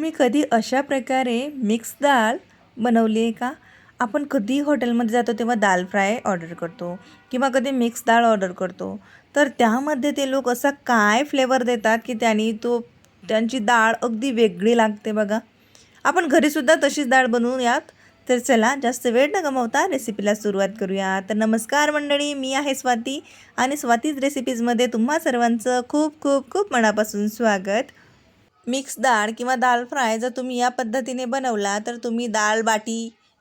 तुम्ही कधी अशा प्रकारे मिक्स डाळ बनवली आहे का? आपण कधी हॉटेलमध्ये जातो तेव्हा दाल फ्राय ऑर्डर करतो किंवा कधी मिक्स डाळ ऑर्डर करतो. तर त्यामध्ये ते लोक असा काय फ्लेवर देतात की त्यांनी तो त्यांची डाळ अगदी वेगळी लागते बघा. आपण घरीसुद्धा तशीच डाळ बनवूयात. तर चला जास्त वेळ न गमावता रेसिपीला सुरुवात करूया. तर नमस्कार मंडळी मी आहे स्वाती आणि स्वातीज रेसिपीजमध्ये तुम्हा सर्वांचं खूप खूप खूप मनापासून स्वागत. मिक्स डाळ किंवा दाल फ्राय जर तुम्ही या पद्धतीने बनवला तर तुम्ही दाल बाटी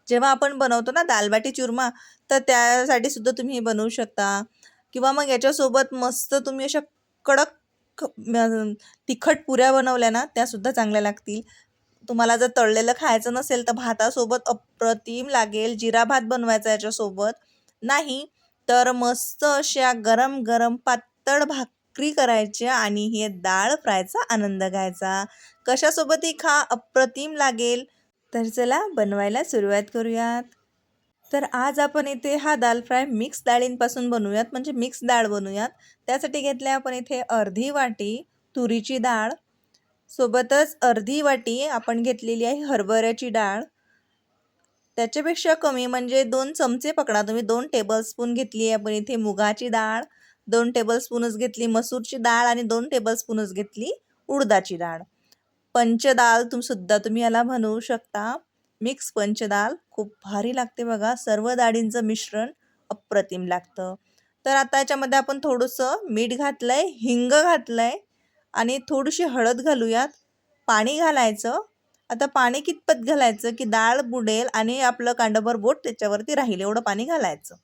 जेव्हा आपण बनवतो ना दाल बाटी चुरमा तर त्यासाठी सुद्धा तुम्ही हे बनवू शकता. किंवा मग याच्यासोबत मस्त तुम्ही अशा कडक ख- तिखट पुऱ्या बनवल्या ना त्यासुद्धा चांगल्या लागतील. तुम्हाला जर तळलेलं खायचं नसेल तर भातासोबत अप्रतिम लागेल. जिरा भात बनवायचा याच्यासोबत. नाही तर मस्त अशा गरम गरम पातळ भाक भाकरी करायची आणि हे डाळ फ्रायचा आनंद घ्यायचा. कशासोबतही खा अप्रतिम लागेल. तर चला बनवायला सुरुवात करूयात. तर आज आपण इथे हा दाल फ्राय मिक्स डाळींपासून बनवूयात म्हणजे मिक्स डाळ बनवूयात. त्यासाठी घेतल्या आपण इथे अर्धी वाटी तुरीची डाळ. सोबतच अर्धी वाटी आपण घेतलेली आहे हरभऱ्याची डाळ. त्याच्यापेक्षा कमी म्हणजे दोन चमचे पकडा. तुम्ही दोन टेबलस्पून घेतली आहे आपण इथे मुगाची डाळ. दोन टेबलस्पूनच घेतली मसूरची डाळ आणि दोन टेबलस्पूनच घेतली उडदाची डाळ. पंचदाल तुम सुद्धा तुम्ही याला बनवू शकता. मिक्स पंचदाल खूप भारी लागते बघा. सर्व डाळींचं मिश्रण अप्रतिम लागतं. तर आता याच्यामध्ये आपण थोडंसं मीठ घातलं आहे हिंग घातलं आहे आणि थोडीशी हळद घालूयात. पाणी घालायचं. आता पाणी कितपत घालायचं की डाळ बुडेल आणि आपलं कांडभर बोट त्याच्यावरती राहील. एवढं पाणी घालायचं.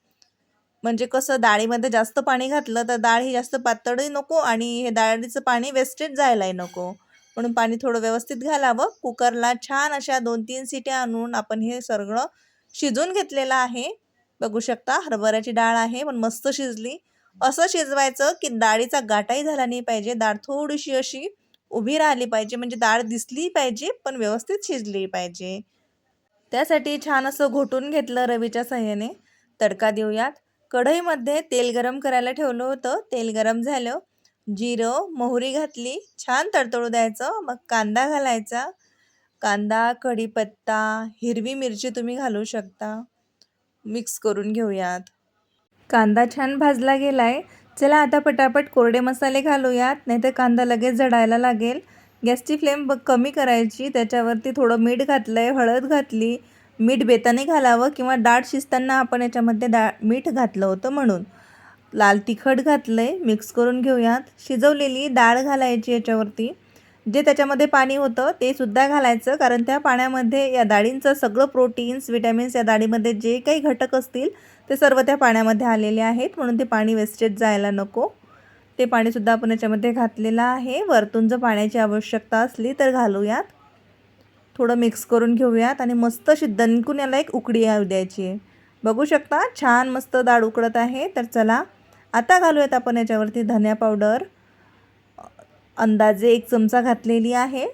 म्हणजे कसं डाळीमध्ये जास्त पाणी घातलं तर डाळ ही जास्त पातळही नको आणि हे डाळीचं पाणी वेस्टेज जायलाही नको. म्हणून पाणी थोडं व्यवस्थित घालावं. कुकरला छान अशा दोन तीन सिट्या आणून आपण हे सगळं शिजून घेतलेलं आहे. बघू शकता हरभऱ्याची डाळ आहे पण मस्त शिजली. असं शिजवायचं की डाळीचा गाठाही झाला नाही पाहिजे. डाळ थोडीशी अशी उभी राहिली पाहिजे म्हणजे डाळ दिसली पाहिजे पण व्यवस्थित शिजली पाहिजे. त्यासाठी छान असं घोटून घेतलं रवीच्या सहाय्याने तडका देऊयात. कढईमध्ये तेल गरम करायला ठेवलं होतं. तेल गरम झालं. जिरं मोहरी घातली. छान तडतडू द्यायचं. मग कांदा घालायचा. कांदा कढीपत्ता हिरवी मिरची तुम्ही घालू शकता. मिक्स करून घेऊयात. कांदा छान भाजला गेला आहे चला आता पटापट कोरडे मसाले घालूयात. नाहीतर कांदा लगेच जडायला लागेल. गॅसची फ्लेम ब कमी करायची. त्याच्यावरती थोडं मीठ घातलं आहे हळद घातली. मीठ बेताने घालावं किंवा डाळ शिजताना आपण याच्यामध्ये डाळ मीठ घातलं होतं म्हणून. लाल तिखट घातलं आहे मिक्स करून घेऊयात. शिजवलेली डाळ घालायची याच्यावरती. जे त्याच्यामध्ये पाणी होतं ते सुद्धा घालायचं. कारण त्या पाण्यामध्ये या डाळींचं सगळं प्रोटीन्स विटॅमिन्स या डाळीमध्ये जे काही घटक असतील ते सर्व त्या पाण्यामध्ये आलेले आहेत. म्हणून ते पाणी वेस्टेज जायला नको. ते पाणीसुद्धा आपण याच्यामध्ये घातलेलं आहे. वरतून जर पाण्याची आवश्यकता असली तर घालूयात. थोडं मिक्स करून घेऊयात आणि मस्त अशी दणकून याला एक उकडी येऊ द्यायची आहे. बघू शकता छान मस्त डाळ उकडत आहे. तर चला आता घालूयात आपण याच्यावरती धन्या पावडर अंदाजे एक चमचा घातलेली आहे.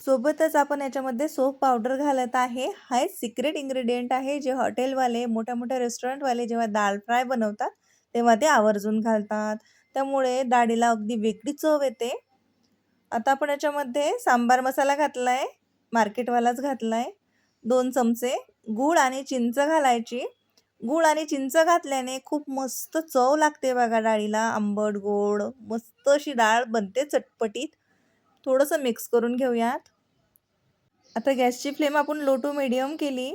सोबतच आपण याच्यामध्ये सोप पावडर घालत आहे. हा एक सिक्रेट इंग्रेडियंट आहे. जे हॉटेलवाले मोठ्या मोठ्या रेस्टॉरंटवाले जेव्हा दाल फ्राय बनवतात तेव्हा ते आवर्जून घालतात. त्यामुळे डाळीला अगदी वेगळी चव येते. आता आपण याच्यामध्ये सांबार मसाला घातला आहे मार्केटवालाच घातला आहे दोन चमचे गूळ आणि चिंच घालायची. गूळ आणि चिंच घातल्याने खूप मस्त चव लागते बघा डाळीला. आंबट गोड मस्त अशी डाळ बनते चटपटीत. थोडंसं मिक्स करून घेऊयात. आता गॅसची फ्लेम आपण लो टू मिडियम केली.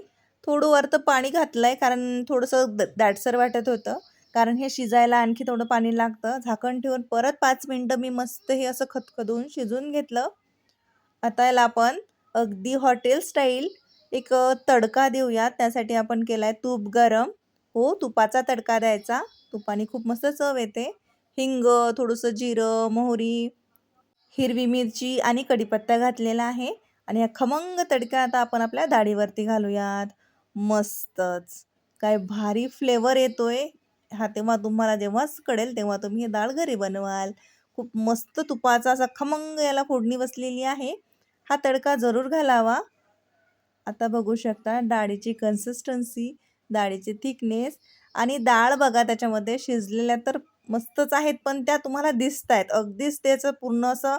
थोडं वरतं पाणी घातलं आहे कारण थोडंसं द दाटसर वाटत होतं. कारण हे शिजायला आणखी थोडं पाणी लागतं. झाकण ठेवून परत पाच मिनटं मी मस्त हे असं खतखदून शिजून घेतलं. आता याला आपण अगदी हॉटेल स्टाईल एक तडका देऊयात. त्यासाठी आपण केला आहे तूप गरम. हो तुपाचा तडका द्यायचा. तुपाने खूप मस्त चव येते. हिंग थोडंसं जिरं मोहरी हिरवी मिरची आणि कढीपत्ता घातलेला आहे. आणि हा खमंग तडका आता आपण आपल्या दाढीवरती घालूयात. मस्तच. काय भारी फ्लेवर येतोय. हा तेव्हा तुम्हाला जेव्हाच कळेल तेव्हा तुम्ही ही डाळ घरी बनवाल. खूप मस्त तुपाचा असा खमंग याला फोडणी बसलेली आहे. हा तडका जरूर घालावा. आता बघू शकता डाळीची कन्सिस्टन्सी डाळीची थिकनेस आणि डाळ बघा त्याच्यामध्ये शिजलेल्या तर मस्तच आहेत पण त्या तुम्हाला दिसत आहेत अगदीच त्याचं पूर्ण असं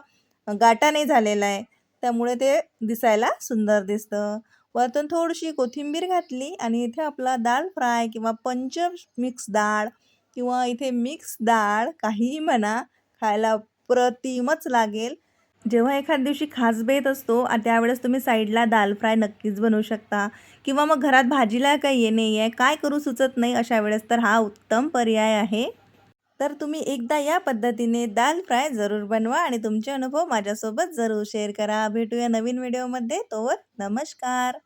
गाटा नाही झालेला आहे. त्यामुळे ते दिसायला सुंदर दिसतं. वरतून थोडीशी कोथिंबीर घातली आणि इथे आपला दाळ फ्राय किंवा पंच मिक्स डाळ किंवा इथे मिक्स डाळ काहीही म्हणा खायला अप्रतिमच लागेल. जेव्हा एखाद दिवशी खास बेत असतो त्यावेळेस तुम्ही साईडला दाल फ्राय नक्कीच बनवू शकता. किंवा मग घरात भाजीला काही नाही आहे काय करू सुचत नाही अशा वेळेस तर हा उत्तम पर्याय आहे. तर तुम्ही एकदा या पद्धतीने दाल फ्राय जरूर बनवा आणि तुमचे अनुभव माझ्यासोबत जरूर शेअर करा. भेटूया नवीन व्हिडिओमध्ये. तोवर नमस्कार.